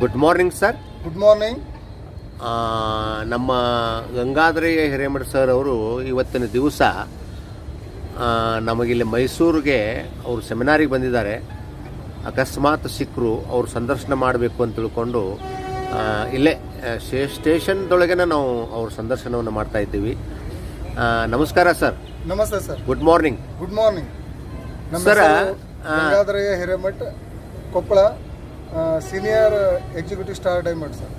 Good morning sir good morning ನಮ್ಮ Gangadharayya Hiremath sir ಅವರು ಇವತ್ತಿನ ದಿವಸ ನಮಗಿಲ್ಲಿ ಮೈಸೂರಿಗೆ ಅವರು ಸೆಮಿನಾರಿಗೆ ಬಂದಿದ್ದಾರೆ. ಅಕಸ್ಮಾತ್ ಸಿಕ್ಕರು ಅವರು ಸಂದರ್ಶನ ಮಾಡಬೇಕು ಅಂತ ತಿಳ್ಕೊಂಡು ಇಲ್ಲೇ ಸ್ಟೇ ಸ್ಟೇಷನ್ದೊಳಗೇನೆ ನಾವು ಅವ್ರ ಸಂದರ್ಶನವನ್ನು ಮಾಡ್ತಾ ಇದ್ದೀವಿ. ನಮಸ್ಕಾರ ಸರ್ ನಮಸ್ತೆ sir good morning good morning sir, Gangadharayya Hiremath Koppal. Senior executive star diamond sir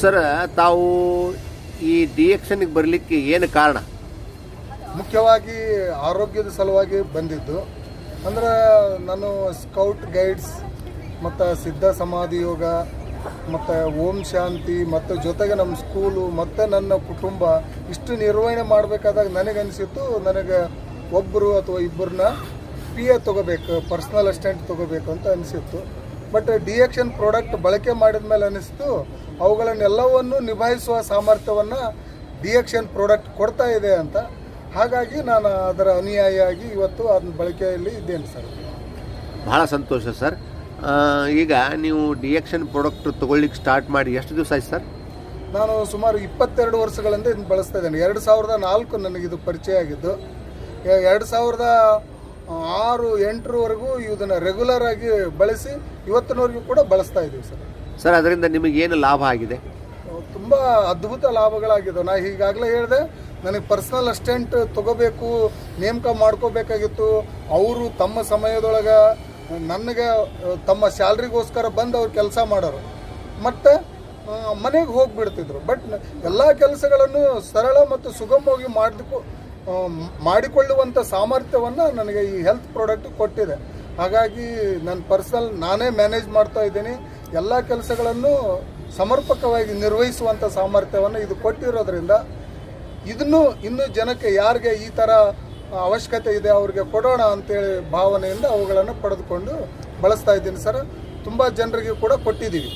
sir ತಾವು ಈ ಡಿ ಎಕ್ಷನ್ಗೆ ಬರಲಿಕ್ಕೆ ಏನು ಕಾರಣ? ಮುಖ್ಯವಾಗಿ ಆರೋಗ್ಯದ ಸಲುವಾಗಿ ಬಂದಿದ್ದು. ಅಂದ್ರೆ ನಾನು ಸ್ಕೌಟ್ ಗೈಡ್ಸ್ ಮತ್ತು ಸಿದ್ಧ ಸಮಾಧಿ ಯೋಗ ಮತ್ತು ಓಂ ಶಾಂತಿ ಮತ್ತು ಜೊತೆಗೆ ನಮ್ಮ ಸ್ಕೂಲು ಮತ್ತು ನನ್ನ ಕುಟುಂಬ ಇಷ್ಟು ನಿರ್ವಹಣೆ ಮಾಡಬೇಕಾದಾಗ ನನಗನ್ಸಿತ್ತು ನನಗೆ ಒಬ್ಬರು ಅಥವಾ ಇಬ್ಬರನ್ನ ಪಿ ಎ ತೊಗೋಬೇಕು ಪರ್ಸ್ನಲ್ ಅಸಿಸ್ಟೆಂಟ್ ತೊಗೋಬೇಕು ಅಂತ ಅನಿಸಿತ್ತು. ಬಟ್ ಡಿ ಎಕ್ಷನ್ ಪ್ರಾಡಕ್ಟ್ ಬಳಕೆ ಮಾಡಿದ ಮೇಲೆ ಅನಿಸ್ತು ಅವುಗಳನ್ನೆಲ್ಲವನ್ನು ನಿಭಾಯಿಸುವ ಸಾಮರ್ಥ್ಯವನ್ನು ಡಿ ಎಕ್ಷನ್ ಪ್ರಾಡಕ್ಟ್ ಕೊಡ್ತಾ ಇದೆ ಅಂತ. ಹಾಗಾಗಿ ನಾನು ಅದರ ಅನುಯಾಯಿಯಾಗಿ ಇವತ್ತು ಅದನ್ನ ಬಳಕೆಯಲ್ಲಿ ಇದ್ದೇನೆ ಸರ್. ಬಹಳ ಸಂತೋಷ ಸರ್. ಈಗ ನೀವು ಡಿ ಎಕ್ಷನ್ ಪ್ರಾಡಕ್ಟ್ ತೊಗೊಳ್ಳಿಕ್ಕೆ ಸ್ಟಾರ್ಟ್ ಮಾಡಿ ಎಷ್ಟು ದಿವಸ ಆಯ್ತು ಸರ್? ನಾನು ಸುಮಾರು ಇಪ್ಪತ್ತೆರಡು ವರ್ಷಗಳಿಂದ ಇದನ್ನು ಬಳಸ್ತಾ ಇದ್ದೇನೆ. ಎರಡು ಸಾವಿರದ ನಾಲ್ಕು ನನಗಿದು ಪರಿಚಯ ಆಗಿದ್ದು ಎರಡು ಸಾವಿರದ ಆರು ಎಂಟರವರೆಗೂ ಇದನ್ನು ರೆಗ್ಯುಲರ್ ಆಗಿ ಬಳಸಿ ಇವತ್ತಿನವರೆಗೂ ಕೂಡ ಬಳಸ್ತಾ ಇದ್ದೀವಿ ಸರ್. ಸರ್ ಅದರಿಂದ ನಿಮಗೆ ಏನು ಲಾಭ ಆಗಿದೆ? ತುಂಬ ಅದ್ಭುತ ಲಾಭಗಳಾಗಿದೆ. ನಾ ಈಗಾಗಲೇ ಹೇಳಿದೆ ನನಗೆ ಪರ್ಸನಲ್ ಅಸಿಸ್ಟೆಂಟ್ ತಗೋಬೇಕು ನೇಮಕ ಮಾಡ್ಕೋಬೇಕಾಗಿತ್ತು. ಅವರು ತಮ್ಮ ಸಮಯದೊಳಗೆ ನನಗೆ ತಮ್ಮ ಸ್ಯಾಲ್ರಿಗೋಸ್ಕರ ಬಂದು ಅವ್ರು ಕೆಲಸ ಮಾಡೋರು. ಮತ್ತು ಮನೆಗೆ ಹೋಗಿಬಿಡ್ತಿದ್ರು. ಬಟ್ ಎಲ್ಲ ಕೆಲಸಗಳನ್ನು ಸರಳ ಮತ್ತು ಸುಗಮವಾಗಿ ಮಾಡಲಿಕ್ಕೂ ಮಾಡಿಕೊಳ್ಳುವಂಥ ಸಾಮರ್ಥ್ಯವನ್ನು ನನಗೆ ಈ ಹೆಲ್ತ್ ಪ್ರಾಡಕ್ಟ್ ಕೊಟ್ಟಿದೆ. ಹಾಗಾಗಿ ನನ್ನ ಪರ್ಸನಲ್ ನಾನೇ ಮ್ಯಾನೇಜ್ ಮಾಡ್ತಾ ಇದ್ದೀನಿ. ಎಲ್ಲ ಕೆಲಸಗಳನ್ನು ಸಮರ್ಪಕವಾಗಿ ನಿರ್ವಹಿಸುವಂಥ ಸಾಮರ್ಥ್ಯವನ್ನು ಇದು ಕೊಟ್ಟಿರೋದ್ರಿಂದ ಇದನ್ನು ಇನ್ನೂ ಜನಕ್ಕೆ ಯಾರಿಗೆ ಈ ಥರ ಅವಶ್ಯಕತೆ ಇದೆ ಅವ್ರಿಗೆ ಕೊಡೋಣ ಅಂತೇಳಿ ಭಾವನೆಯಿಂದ ಅವುಗಳನ್ನು ಪಡೆದುಕೊಂಡು ಬಳಸ್ತಾ ಇದ್ದೀನಿ ಸರ್. ತುಂಬ ಜನರಿಗೆ ಕೂಡ ಕೊಟ್ಟಿದ್ದೀವಿ.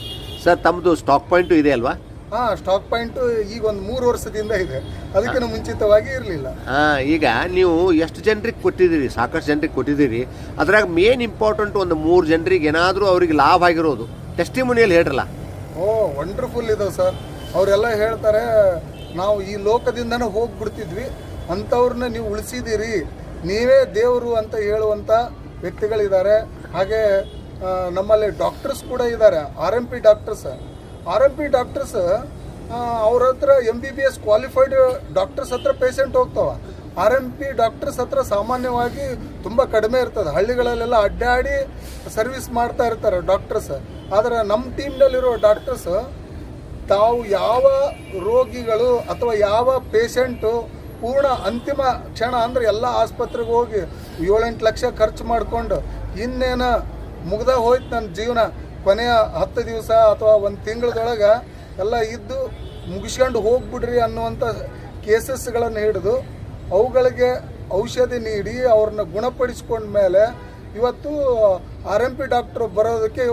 ಸರ್ ತಮ್ಮದು ಸ್ಟಾಕ್ ಪಾಯಿಂಟು ಇದೆ ಅಲ್ವಾ? ಹಾಂ ಸ್ಟಾಕ್ ಪಾಯಿಂಟ್ ಈಗ ಒಂದು ಮೂರು ವರ್ಷದಿಂದ ಇದೆ. ಅದಕ್ಕಿಂತ ಮುಂಚಿತವಾಗಿ ಇರಲಿಲ್ಲ. ಹಾಂ ಈಗ ನೀವು ಎಷ್ಟು ಜನರಿಗೆ ಕೊಟ್ಟಿದ್ದೀರಿ? ಸಾಕಷ್ಟು ಜನರಿಗೆ ಕೊಟ್ಟಿದ್ದೀರಿ. ಅದ್ರಾಗ ಮೇನ್ ಇಂಪಾರ್ಟೆಂಟ್ ಒಂದು ಮೂರು ಜನರಿಗೆ ಏನಾದರೂ ಅವರಿಗೆ ಲಾಭ ಆಗಿರೋದು. ಟೆಸ್ಟಿಮೋನಿಯಲ್ಲಿ ಹೇಳ್ರಲ್ಲ? ಓ ವಂಡರ್ಫುಲ್ ಇದಾವೆ ಸರ್. ಅವರೆಲ್ಲ ಹೇಳ್ತಾರೆ ನಾವು ಈ ಲೋಕದಿಂದನೇ ಹೋಗ್ಬಿಡ್ತಿದ್ವಿ. ಅಂಥವ್ರನ್ನ ನೀವು ಉಳಿಸಿದ್ದೀರಿ. ನೀವೇ ದೇವರು ಅಂತ ಹೇಳುವಂಥ ವ್ಯಕ್ತಿಗಳಿದ್ದಾರೆ. ಹಾಗೆ ನಮ್ಮಲ್ಲಿ ಡಾಕ್ಟರ್ಸ್ ಕೂಡ ಇದ್ದಾರೆ. R M P doctors R M P doctors ಅವ್ರ ಹತ್ರ M B B S qualified doctors ಹತ್ರ ಪೇಷಂಟ್ ಹೋಗ್ತಾವ. ಆರ್ ಎಂ ಪಿ ಡಾಕ್ಟರ್ಸ್ ಹತ್ರ ಸಾಮಾನ್ಯವಾಗಿ ತುಂಬ ಕಡಿಮೆ ಇರ್ತದೆ. ಹಳ್ಳಿಗಳಲ್ಲೆಲ್ಲ ಅಡ್ಡಾಡಿ ಸರ್ವಿಸ್ ಮಾಡ್ತಾ ಇರ್ತಾರೆ ಡಾಕ್ಟರ್ಸ್ ಆದರೆ ನಮ್ಮ ಟೀಮ್ನಲ್ಲಿರೋ ಡಾಕ್ಟರ್ಸ್ ತಾವು ಯಾವ ರೋಗಿಗಳು ಅಥವಾ ಯಾವ ಪೇಷಂಟು ಪೂರ್ಣ ಅಂತಿಮ ಕ್ಷಣ ಅಂದರೆ ಎಲ್ಲ ಆಸ್ಪತ್ರೆಗೆ ಹೋಗಿ ಏಳೆಂಟು ಲಕ್ಷ ಖರ್ಚು ಮಾಡಿಕೊಂಡು ಇನ್ನೇನು ಮುಗ್ದ ಹೋಯ್ತು ನನ್ನ ಜೀವನ. ಕೊನೆಯ ಹತ್ತು ದಿವಸ ಅಥವಾ ಒಂದು ತಿಂಗಳದೊಳಗೆ ಎಲ್ಲ ಇದ್ದು ಮುಗಿಸ್ಕೊಂಡು ಹೋಗ್ಬಿಡ್ರಿ ಅನ್ನುವಂಥ ಕೇಸಸ್ಗಳನ್ನು ಹಿಡಿದು ಅವುಗಳಿಗೆ ಔಷಧಿ ನೀಡಿ ಅವ್ರನ್ನ ಗುಣಪಡಿಸ್ಕೊಂಡ ಮೇಲೆ ಇವತ್ತು ಆರ್ ಎಂ ಪಿ ಡಾಕ್ಟ್ರು ಬರೋದಕ್ಕೆ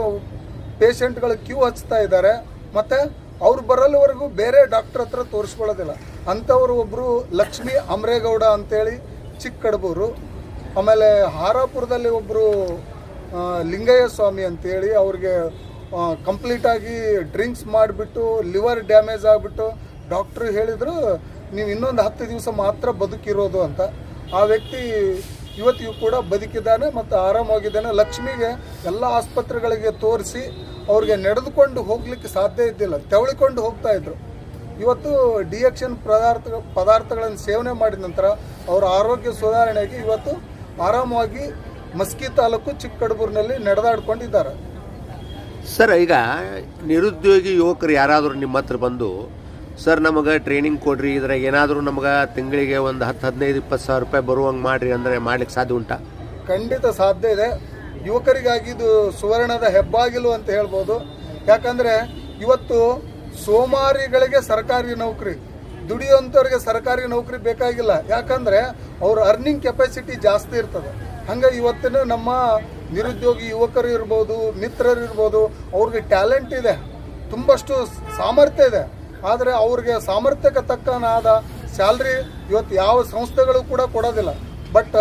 ಪೇಷಂಟ್ಗಳು ಕ್ಯೂ ಹಚ್ತಾ ಇದ್ದಾರೆ. ಮತ್ತು ಅವ್ರು ಬರಲ್ವರೆಗೂ ಬೇರೆ ಡಾಕ್ಟ್ರ್ ಹತ್ರ ತೋರಿಸ್ಕೊಳ್ಳೋದಿಲ್ಲ. ಅಂಥವ್ರು ಒಬ್ಬರು ಲಕ್ಷ್ಮೀ ಅಮರೇಗೌಡ ಅಂತೇಳಿ ಚಿಕ್ಕಡಬೂರು. ಆಮೇಲೆ ಹಾರಾಪುರದಲ್ಲಿ ಒಬ್ಬರು ಲಿಂಗಯ್ಯ ಸ್ವಾಮಿ ಅಂತೇಳಿ ಅವ್ರಿಗೆ ಕಂಪ್ಲೀಟಾಗಿ ಡ್ರಿಂಕ್ಸ್ ಮಾಡಿಬಿಟ್ಟು ಲಿವರ್ ಡ್ಯಾಮೇಜ್ ಆಗಿಬಿಟ್ಟು ಡಾಕ್ಟ್ರು ಹೇಳಿದರು, ನೀವು ಇನ್ನೊಂದು ಹತ್ತು ದಿವಸ ಮಾತ್ರ ಬದುಕಿರೋದು ಅಂತ. ಆ ವ್ಯಕ್ತಿ ಇವತ್ತಿಗೂ ಕೂಡ ಬದುಕಿದ್ದಾನೆ ಮತ್ತು ಆರಾಮಾಗಿದ್ದಾನೆ ಲಕ್ಷ್ಮಿಗೆ ಎಲ್ಲ ಆಸ್ಪತ್ರೆಗಳಿಗೆ ತೋರಿಸಿ ಅವ್ರಿಗೆ ನಡೆದುಕೊಂಡು ಹೋಗಲಿಕ್ಕೆ ಸಾಧ್ಯ ಇದ್ದಿಲ್ಲ. ತೆವಳಿಕೊಂಡು ಹೋಗ್ತಾ ಇದ್ರು. ಇವತ್ತು ಡಿಎಕ್ಷನ್ ಪದಾರ್ಥ, ಪದಾರ್ಥಗಳನ್ನು ಸೇವನೆ ಮಾಡಿದ ನಂತರ ಅವರ ಆರೋಗ್ಯ ಸುಧಾರಣೆಗೆ ಇವತ್ತು ಆರಾಮವಾಗಿ ಮಸ್ಕಿ ತಾಲೂಕು ಚಿಕ್ಕಡಬೂರಿನಲ್ಲಿ ನಡೆದಾಡ್ಕೊಂಡಿದ್ದಾರೆ. ಸರ್ ಈಗ ನಿರುದ್ಯೋಗಿ ಯುವಕರು ಯಾರಾದರೂ ನಿಮ್ಮ ಹತ್ರ ಬಂದು ಸರ್ ನಮಗೆ ಟ್ರೈನಿಂಗ್ ಕೊಡ್ರಿ ಇದ್ರಾಗ ಏನಾದರೂ ನಮಗೆ ತಿಂಗಳಿಗೆ ಒಂದು ಹತ್ತು ಹದಿನೈದು ಇಪ್ಪತ್ತು ಸಾವಿರ ರೂಪಾಯಿ ಬರುವಂಗೆ ಮಾಡಿರಿ ಅಂದರೆ ಮಾಡ್ಲಿಕ್ಕೆ ಸಾಧ್ಯ ಉಂಟಾ? ಖಂಡಿತ ಸಾಧ್ಯ ಇದೆ. ಯುವಕರಿಗಾಗಿ ಇದು ಸುವರ್ಣದ ಹೆಬ್ಬಾಗಿಲು ಅಂತ ಹೇಳ್ಬೋದು. ಯಾಕಂದರೆ ಇವತ್ತು ಸೋಮಾರಿಗಳಿಗೆ ಸರ್ಕಾರಿ ನೌಕರಿ ದುಡಿಯುವಂಥವ್ರಿಗೆ ಸರ್ಕಾರಿ ನೌಕರಿ ಬೇಕಾಗಿಲ್ಲ. ಯಾಕಂದರೆ ಅವ್ರ ಅರ್ನಿಂಗ್ ಕೆಪಾಸಿಟಿ ಜಾಸ್ತಿ ಇರ್ತದೆ. ಹಂಗೆ ಇವತ್ತಿನ ನಮ್ಮ ನಿರುದ್ಯೋಗಿ ಯುವಕರು ಇರ್ಬೋದು, ಮಿತ್ರರು ಇರ್ಬೋದು, ಅವ್ರಿಗೆ ಟ್ಯಾಲೆಂಟ್ ಇದೆ. ತುಂಬಷ್ಟು ಸಾಮರ್ಥ್ಯ ಇದೆ. ಆದರೆ ಅವ್ರಿಗೆ ಸಾಮರ್ಥ್ಯಕ್ಕೆ ತಕ್ಕನಾದ ಸ್ಯಾಲ್ರಿ ಇವತ್ತು ಯಾವ ಸಂಸ್ಥೆಗಳು ಕೂಡ ಕೊಡೋದಿಲ್ಲ. ಬಟ್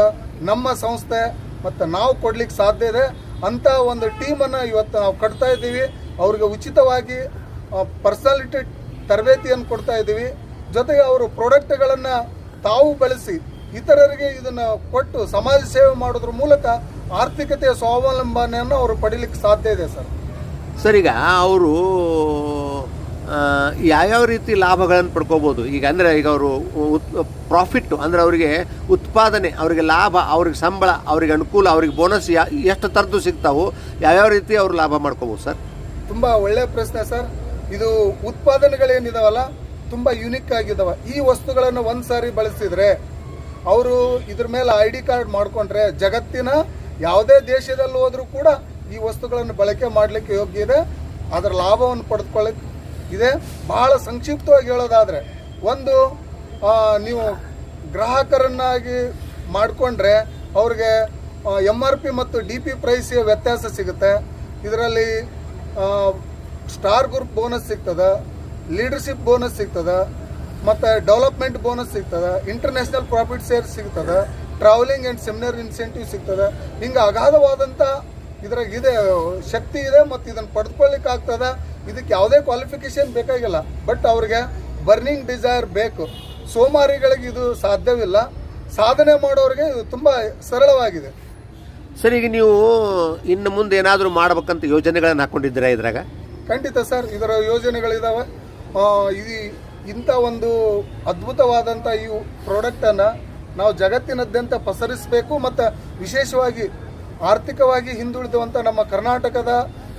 ನಮ್ಮ ಸಂಸ್ಥೆ ಮತ್ತು ನಾವು ಕೊಡ್ಲಿಕ್ಕೆ ಸಾಧ್ಯ ಇದೆ. ಅಂಥ ಒಂದು ಟೀಮನ್ನು ಇವತ್ತು ನಾವು ಕಟ್ತಾ ಇದ್ದೀವಿ. ಅವ್ರಿಗೆ ಉಚಿತವಾಗಿ ಪರ್ಸನಾಲಿಟಿ ತರಬೇತಿಯನ್ನು ಕೊಡ್ತಾ ಇದ್ದೀವಿ. ಜೊತೆಗೆ ಅವರು ಪ್ರಾಡಕ್ಟ್ಗಳನ್ನು ತಾವು ಬಳಸಿ ಇತರರಿಗೆ ಇದನ್ನು ಕೊಟ್ಟು ಸಮಾಜ ಸೇವೆ ಮಾಡೋದ್ರ ಮೂಲಕ ಆರ್ಥಿಕತೆಯ ಸ್ವಾವಲಂಬನೆಯನ್ನು ಅವರು ಪಡೀಲಿಕ್ಕೆ ಸಾಧ್ಯ ಇದೆ ಸರ್. ಸರ್ ಈಗ ಅವರು ಯಾವ್ಯಾವ ರೀತಿ ಲಾಭಗಳನ್ನು ಪಡ್ಕೋಬೋದು? ಈಗ ಅಂದರೆ ಈಗ ಅವರು ಪ್ರಾಫಿಟ್ಟು ಅಂದರೆ ಅವರಿಗೆ ಉತ್ಪಾದನೆ ಅವರಿಗೆ ಲಾಭ ಅವ್ರಿಗೆ ಸಂಬಳ ಅವರಿಗೆ ಅನುಕೂಲ ಅವ್ರಿಗೆ ಬೋನಸ್ ಯಾ ಎಷ್ಟು ಥರದ್ದು ಸಿಗ್ತಾವು ಯಾವ್ಯಾವ ರೀತಿ ಅವರು ಲಾಭ ಮಾಡ್ಕೋಬೋದು ಸರ್? ತುಂಬ ಒಳ್ಳೆಯ ಪ್ರಶ್ನೆ ಸರ್. ಇದು ಉತ್ಪಾದನೆಗಳೇನಿದಾವಲ್ಲ ತುಂಬ ಯುನಿಕ್ ಆಗಿದಾವೆ. ಈ ವಸ್ತುಗಳನ್ನು ಒಂದು ಸಾರಿ ಬಳಸಿದ್ರೆ ಅವರು ಇದ್ರ ಮೇಲೆ ಐ ಡಿ ಕಾರ್ಡ್ ಮಾಡಿಕೊಂಡ್ರೆ ಜಗತ್ತಿನ ಯಾವುದೇ ದೇಶದಲ್ಲಿ ಹೋದರೂ ಕೂಡ ಈ ವಸ್ತುಗಳನ್ನು ಬಳಕೆ ಮಾಡಲಿಕ್ಕೆ ಯೋಗ್ಯ ಇದೆ. ಅದರ ಲಾಭವನ್ನು ಪಡೆದುಕೊಳ್ಳಕ್ಕೆ ಇದೆ. ಬಹಳ ಸಂಕ್ಷಿಪ್ತವಾಗಿ ಹೇಳೋದಾದರೆ, ಒಂದು ನೀವು ಗ್ರಾಹಕರನ್ನಾಗಿ ಮಾಡಿಕೊಂಡ್ರೆ ಅವ್ರಿಗೆ ಎಂ ಆರ್ ಪಿ ಮತ್ತು ಡಿ ಪಿ ಪ್ರೈಸಿಗೆ ವ್ಯತ್ಯಾಸ ಸಿಗುತ್ತೆ. ಇದರಲ್ಲಿ ಸ್ಟಾರ್ ಗ್ರೂಪ್ ಬೋನಸ್ ಸಿಗ್ತದೆ, ಲೀಡರ್ಶಿಪ್ ಬೋನಸ್ ಸಿಗ್ತದ ಮತ್ತು ಡೆವಲಪ್ಮೆಂಟ್ ಬೋನಸ್ ಸಿಗ್ತದೆ ಇಂಟರ್ನ್ಯಾಷನಲ್ ಪ್ರಾಫಿಟ್ ಶೇರ್ ಸಿಗ್ತದೆ ಟ್ರಾವೆಲಿಂಗ್ ಆ್ಯಂಡ್ ಸೆಮಿನಾರ್ ಇನ್ಸೆಂಟಿವ್ ಸಿಗ್ತದೆ. ಹಿಂಗೆ ಅಗಾಧವಾದಂಥ ಇದ್ರಾಗ ಇದೆ ಶಕ್ತಿ ಇದೆ ಮತ್ತು ಇದನ್ನು ಪಡೆದುಕೊಳ್ಳಿಕ್ಕೆ ಆಗ್ತದ. ಇದಕ್ಕೆ ಯಾವುದೇ ಕ್ವಾಲಿಫಿಕೇಶನ್ ಬೇಕಾಗಿಲ್ಲ. ಬಟ್ ಅವ್ರಿಗೆ ಬರ್ನಿಂಗ್ ಡಿಸೈರ್ ಬೇಕು. ಸೋಮಾರಿಗಳಿಗೆ ಇದು ಸಾಧ್ಯವಿಲ್ಲ. ಸಾಧನೆ ಮಾಡೋರಿಗೆ ಇದು ತುಂಬ ಸರಳವಾಗಿದೆ. ಸರ್ ಈಗ ನೀವು ಇನ್ನು ಮುಂದೆ ಏನಾದರೂ ಮಾಡಬೇಕಂತ ಯೋಜನೆಗಳನ್ನು ಹಾಕೊಂಡಿದ್ದೀರಾ ಇದ್ರಾಗ? ಖಂಡಿತ ಸರ್ ಇದರ ಯೋಜನೆಗಳಿದಾವೆ. ಈ ಇದು ಇಂಥ ಒಂದು ಅದ್ಭುತವಾದಂಥ ಈ ಪ್ರಾಡಕ್ಟನ್ನು ನಾವು ಜಗತ್ತಿನಾದ್ಯಂತ ಪಸರಿಸಬೇಕು ಮತ್ತು ವಿಶೇಷವಾಗಿ ಆರ್ಥಿಕವಾಗಿ ಹಿಂದುಳಿದಂಥ ನಮ್ಮ ಕರ್ನಾಟಕದ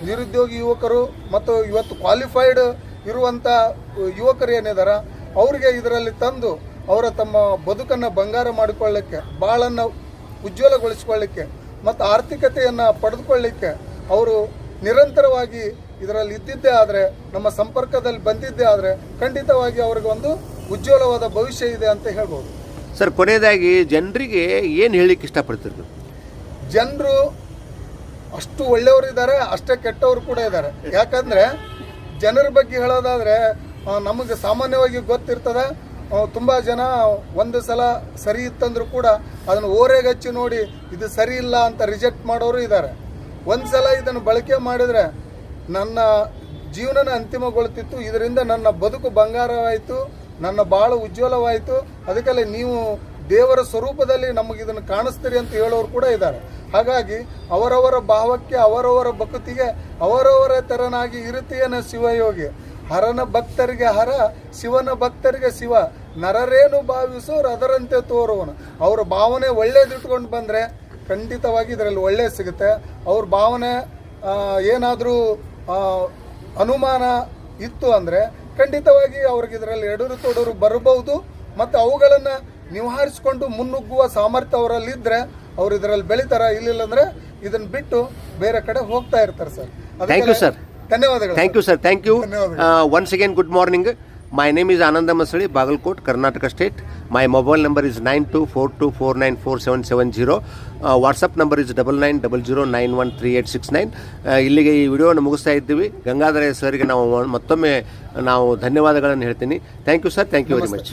ನಿರುದ್ಯೋಗಿ ಯುವಕರು ಮತ್ತು ಇವತ್ತು ಕ್ವಾಲಿಫೈಡ್ ಇರುವಂಥ ಯುವಕರು ಏನಿದ್ದಾರೆ ಅವರಿಗೆ ಇದರಲ್ಲಿ ತಂದು ಅವರ ತಮ್ಮ ಬದುಕನ್ನು ಬಂಗಾರ ಮಾಡಿಕೊಳ್ಳಿಕ್ಕೆ, ಬಾಳನ್ನು ಉಜ್ವಲಗೊಳಿಸ್ಕೊಳ್ಳಿಕ್ಕೆ ಮತ್ತು ಆರ್ಥಿಕತೆಯನ್ನು ಪಡೆದುಕೊಳ್ಳಿಕ್ಕೆ ಅವರು ನಿರಂತರವಾಗಿ ಇದರಲ್ಲಿ ಇದ್ದಿದ್ದೇ ಆದರೆ ನಮ್ಮ ಸಂಪರ್ಕದಲ್ಲಿ ಬಂದಿದ್ದೇ ಆದರೆ ಖಂಡಿತವಾಗಿ ಅವ್ರಿಗೆ ಒಂದು ಉಜ್ವಲವಾದ ಭವಿಷ್ಯ ಇದೆ ಅಂತ ಹೇಳ್ಬೋದು. ಸರ್ ಕೊನೆಯದಾಗಿ ಜನರಿಗೆ ಏನು ಹೇಳಲಿಕ್ಕೆ ಇಷ್ಟಪಡ್ತಿರ್ತದೆ ಜನರು ಅಷ್ಟು ಒಳ್ಳೆಯವರು ಇದ್ದಾರೆ ಅಷ್ಟೇ ಕೆಟ್ಟವರು ಕೂಡ ಇದ್ದಾರೆ. ಯಾಕಂದರೆ ಜನರ ಬಗ್ಗೆ ಹೇಳೋದಾದರೆ ನಮಗೆ ಸಾಮಾನ್ಯವಾಗಿ ಗೊತ್ತಿರ್ತದೆ ತುಂಬ ತುಂಬಾ ಜನ ಒಂದು ಸಲ ಸರಿ ಇತ್ತಂದ್ರೂ ಕೂಡ ಅದನ್ನು ಓರೆಗಚ್ಚಿ ನೋಡಿ ಇದು ಸರಿ ಇಲ್ಲ ಅಂತ ರಿಜೆಕ್ಟ್ ಮಾಡೋರು ಇದ್ದಾರೆ. ಒಂದು ಸಲ ಇದನ್ನು ಬಳಕೆ ಮಾಡಿದ್ರೆ ನನ್ನ ಜೀವನನ ಅಂತಿಮಗೊಳ್ತಿತ್ತು. ಇದರಿಂದ ನನ್ನ ಬದುಕು ಬಂಗಾರವಾಯಿತು, ನನ್ನ ಬಾಳು ಉಜ್ವಲವಾಯಿತು. ಅದಕ್ಕೆಲ್ಲ ನೀವು ದೇವರ ಸ್ವರೂಪದಲ್ಲಿ ನಮಗೆ ಇದನ್ನು ಕಾಣಿಸ್ತೀರಿ ಅಂತ ಹೇಳೋರು ಕೂಡ ಇದ್ದಾರೆ. ಹಾಗಾಗಿ ಅವರವರ ಭಾವಕ್ಕೆ, ಅವರವರ ಭಕ್ತಿಗೆ, ಅವರವರ ತೆರನಾಗಿ ಇರುತ್ತೀಯನ ಶಿವಯೋಗಿ? ಹರನ ಭಕ್ತರಿಗೆ ಹರ, ಶಿವನ ಭಕ್ತರಿಗೆ ಶಿವ. ನರರೇನು ಭಾವಿಸೋರು ಅದರಂತೆ ತೋರುವನು. ಅವರ ಭಾವನೆ ಒಳ್ಳೇದಿಟ್ಕೊಂಡು ಬಂದರೆ ಖಂಡಿತವಾಗಿ ಇದರಲ್ಲಿ ಒಳ್ಳೆ ಸಿಗುತ್ತೆ. ಅವ್ರ ಭಾವನೆ ಏನಾದರೂ ಅನುಮಾನ ಇತ್ತು ಅಂದರೆ ಖಂಡಿತವಾಗಿ ಅವ್ರಿಗೆ ಇದರಲ್ಲಿ ಎಡರು ತೊಡರು ಬರಬಹುದು ಮತ್ತು ಅವುಗಳನ್ನು ನಿವಾರಿಸಿಕೊಂಡು ಮುನ್ನುಗ್ಗುವ ಸಾಮರ್ಥ್ಯ ಅವರಲ್ಲಿದ್ದರೆ ಅವ್ರು ಇದರಲ್ಲಿ ಬೆಳಿತಾರ ಇಲ್ಲಿಲ್ಲ ಅಂದರೆ ಇದನ್ನು ಬಿಟ್ಟು ಬೇರೆ ಕಡೆ ಹೋಗ್ತಾ ಇರ್ತಾರೆ ಸರ್. ಥ್ಯಾಂಕ್ ಯು ಸರ್ ಧನ್ಯವಾದಗಳು thank you sir thank you. Once again good morning my name is Ananda Masali Bagalkot Karnataka state my mobile number is nine two four two four nine four seven seven zero WhatsApp number is double nine double zero nine one three eight six nine ಇಲ್ಲಿಗೆ ಈ ವಿಡಿಯೋವನ್ನು ಮುಗಿಸ್ತಾ ಇದ್ದೀವಿ. ಗಂಗಾಧರ ಸರ್ಗೆ ನಾವು ಮತ್ತೊಮ್ಮೆ ನಾವು ಧನ್ಯವಾದಗಳನ್ನು ಹೇಳ್ತೀನಿ. Thank you sir thank you very much